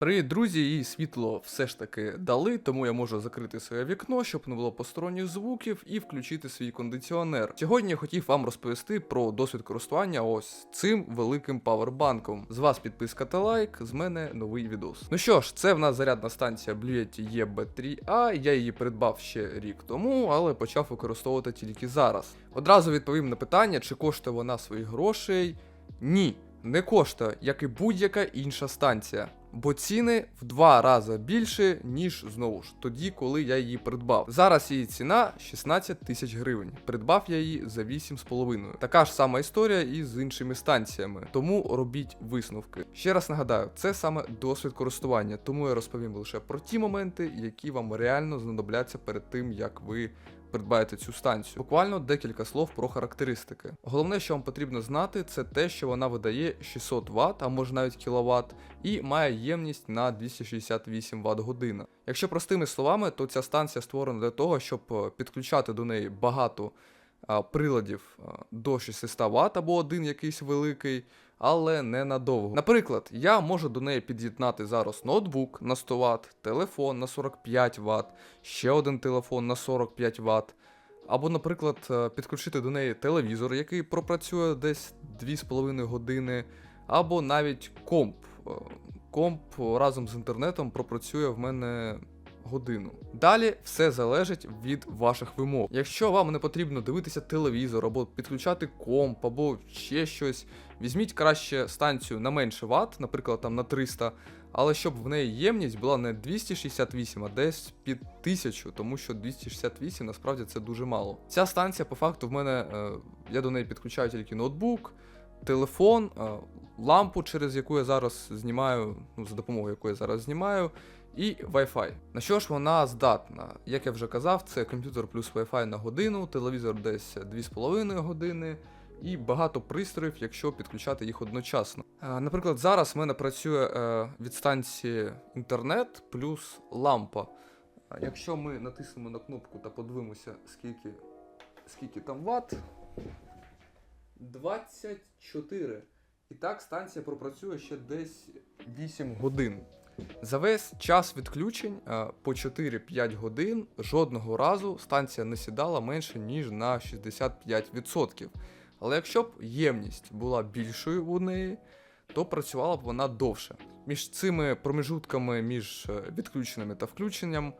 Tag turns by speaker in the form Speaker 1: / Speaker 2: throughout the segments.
Speaker 1: Привіт, друзі, і світло все ж таки дали, тому я можу закрити своє вікно, щоб не було посторонніх звуків, і включити свій кондиціонер. Сьогодні я хотів вам розповісти про досвід користування ось цим великим павербанком. З вас підписка та лайк, з мене новий відос. Ну що ж, це в нас зарядна станція Blue Yeti EB3A. Я її придбав ще рік тому, але почав використовувати тільки зараз. Одразу відповім на питання, чи коштує вона своїх грошей. Ні, не коштує, як і будь-яка інша станція. Бо ціни в два рази більше, ніж знову ж тоді, коли я її придбав. Зараз її ціна 16 тисяч гривень. Придбав я її за 8,5. Така ж сама історія і з іншими станціями. Тому робіть висновки. Ще раз нагадаю, це саме досвід користування, тому я розповім лише про ті моменти, які вам реально знадобляться перед тим, як ви придбаєте цю станцію. Буквально декілька слов про характеристики. Головне, що вам потрібно знати, це те, що вона видає 600 Вт, а може навіть кВт, і має ємність на 268 Вт година. Якщо простими словами, то ця станція створена для того, щоб е, підключати до неї багато приладів до 600 Вт або один якийсь великий. Але не надовго. Наприклад, я можу до неї під'єднати зараз ноутбук на 100 Вт, телефон на 45 Вт, ще один телефон на 45 Вт. Або, наприклад, е, підключити до неї телевізор, який пропрацює десь 2,5 години, або навіть комп. Е, Комп разом з інтернетом пропрацює в мене годину. Далі все залежить від ваших вимог. Якщо вам не потрібно дивитися телевізор, або підключати комп, або ще щось, візьміть краще станцію на менше ватт, наприклад, там на 300, але щоб в неї ємність була не 268, а десь під 1000, тому що 268 насправді це дуже мало. Ця станція, по факту, в мене е, я до неї підключаю тільки ноутбук, телефон, е, лампу, через яку я зараз знімаю, ну, за допомогою якої я зараз знімаю, і Wi-Fi. На що ж вона здатна? Як я вже казав, це комп'ютер плюс Wi-Fi на годину, телевізор десь 2,5 години. І багато пристроїв, якщо підключати їх одночасно. Е, Наприклад, зараз в мене працює е, від станції інтернет плюс лампа. Якщо ми натиснемо на кнопку та подивимося, скільки, скільки там ватт. 24. І так станція пропрацює ще десь 8 годин. За весь час відключень е, по 4-5 годин жодного разу станція не сідала менше, ніж на 65%. Але якщо б ємність була більшою у неї, то працювала б вона довше. Між цими промежутками між е, відключеними та включенням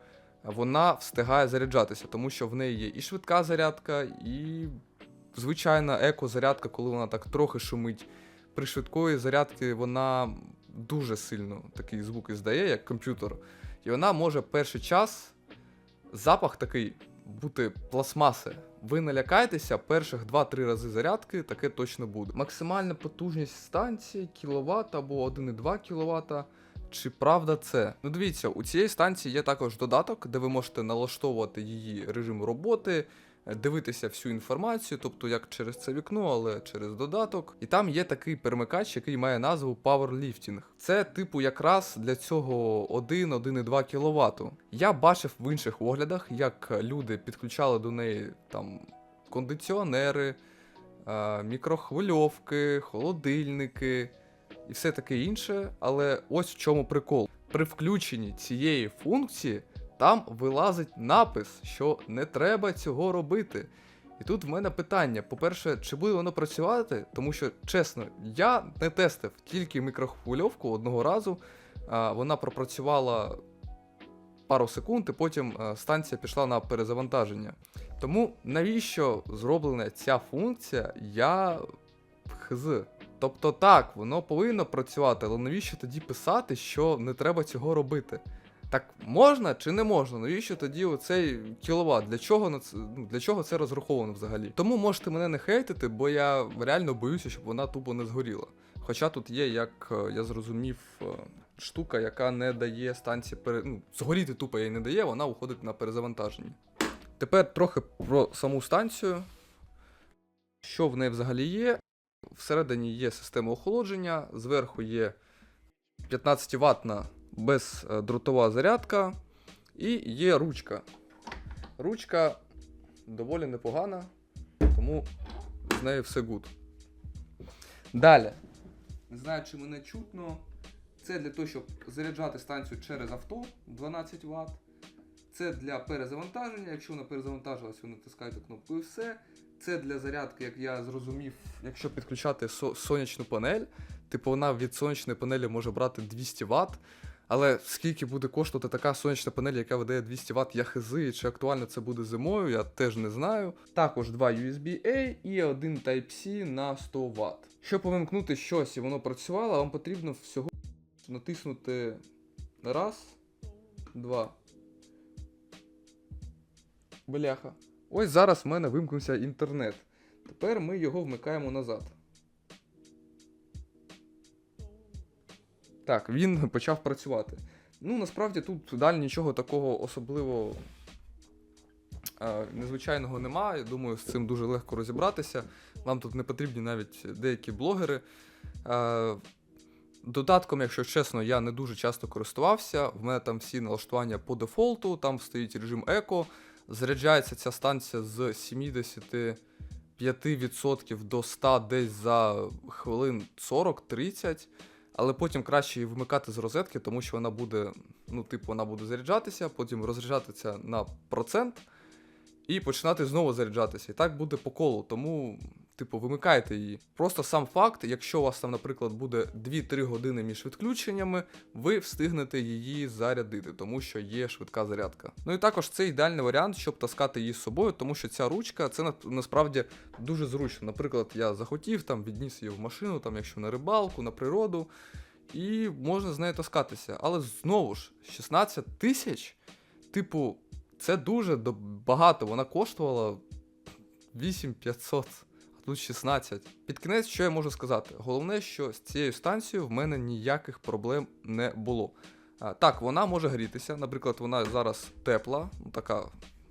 Speaker 1: вона встигає заряджатися, тому що в неї є і швидка зарядка, і звичайна еко-зарядка, коли вона так трохи шумить. При швидкої зарядці вона дуже сильно такий звук іздає, як комп'ютер. І вона може перший час запах такий бути пластмаси. Ви не лякайтеся, перших 2-3 рази зарядки таке точно буде. Максимальна потужність станції кіловат або 1,2 кВт. Чи правда це? Ну дивіться, у цієї станції є також додаток, де ви можете налаштовувати її режим роботи, дивитися всю інформацію, тобто як через це вікно, але через додаток. І там є такий перемикач, який має назву Powerlifting. Це, типу, якраз для цього 1-1,2 кВт. Я бачив в інших оглядах, як люди підключали до неї там кондиціонери, е, мікрохвильовки, холодильники і все таке інше. Але ось в чому прикол. При включенні цієї функції там вилазить напис, що не треба цього робити. І тут в мене питання: по-перше, чи буде воно працювати? Тому що, чесно, я не тестив тільки мікрохвильовку одного разу. Вона пропрацювала пару секунд, і потім а, станція пішла на перезавантаження. Тому навіщо зроблена ця функція, я хз. Тобто так, воно повинно працювати, але навіщо тоді писати, що не треба цього робити? Так можна чи не можна? Навіщо тоді оцей кіловат? Для чого на це, ну, для чого це розраховано взагалі? Тому можете мене не хейтити, бо я реально боюся, щоб вона тупо не згоріла. Хоча тут є, як е, я зрозумів, е, штука, яка не дає станції пере... ну, згоріти тупо їй не дає, вона уходить на перезавантаження. Тепер трохи про саму станцію. Що в неї взагалі є? Всередині є система охолодження, зверху є 15 ватна бездротова зарядка і є ручка. Ручка доволі непогана, тому з нею все гуд. Далі. Не знаю, чи мене чутно. Це для того, щоб заряджати станцію через авто 12 Вт. Це для перезавантаження. Якщо вона перезавантажилась, ви натискаєте кнопку і все. Це для зарядки, як я зрозумів, якщо підключати со- сонячну панель, типу вона від сонячної панелі може брати 200 Вт. Але скільки буде коштувати така сонячна панель, яка видає 200 Вт, я хизи, і чи актуально це буде зимою, я теж не знаю. Також два USB-A і один Type-C на 100 Вт. Щоб увімкнути щось і воно працювало, вам потрібно всього натиснути раз, два. Бляха. Ось зараз в мене вимкнувся інтернет. Тепер ми його вмикаємо назад. Так, він почав працювати. Ну, насправді тут далі нічого такого особливо е, незвичайного немає. Думаю, з цим дуже легко розібратися. Вам тут не потрібні навіть деякі блогери. Е, Додатком, якщо чесно, я не дуже часто користувався. В мене там всі налаштування по дефолту, там стоїть режим еко. Заряджається ця станція з 75% до 100 десь за хвилин 40-30. Але потім краще її вмикати з розетки, тому що вона буде, ну, типу, вона буде заряджатися, потім розряджатися на процент і починати знову заряджатися. І так буде по колу. Тому, типу, вимикайте її. Просто сам факт, якщо у вас там, наприклад, буде 2-3 години між відключеннями, ви встигнете її зарядити, тому що є швидка зарядка. Ну і також це ідеальний варіант, щоб таскати її з собою, тому що ця ручка це насправді дуже зручно. Наприклад, я захотів там відніс її в машину, там, якщо на рибалку, на природу, і можна з нею таскатися. Але знову ж, 16 тисяч, типу, це дуже багато. Вона коштувала 8500, а тут 16. Під кінець, що я можу сказати? Головне, що з цією станцією в мене ніяких проблем не було. Так, вона може грітися. Наприклад, вона зараз тепла, ну, така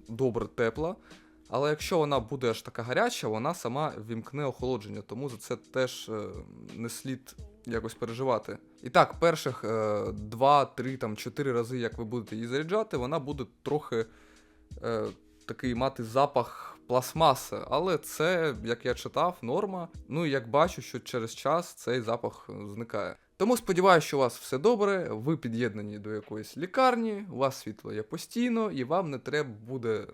Speaker 1: добре тепла. Але якщо вона буде аж така гаряча, вона сама вімкне охолодження, тому за це теж е, не слід якось переживати. І так, перших 2, 3, там, 4 рази, як ви будете її заряджати, вона буде трохи е, такий мати запах пластмаси. Але це, як я читав, норма. Ну і як бачу, що через час цей запах зникає. Тому сподіваюся, що у вас все добре, ви під'єднані до якоїсь лікарні, у вас світло є постійно, і вам не треба буде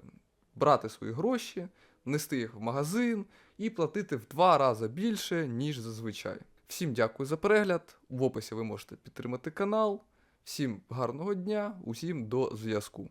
Speaker 1: брати свої гроші, нести їх в магазин і платити в два рази більше, ніж зазвичай. Всім дякую за перегляд. В описі ви можете підтримати канал. Всім гарного дня, усім до зв'язку.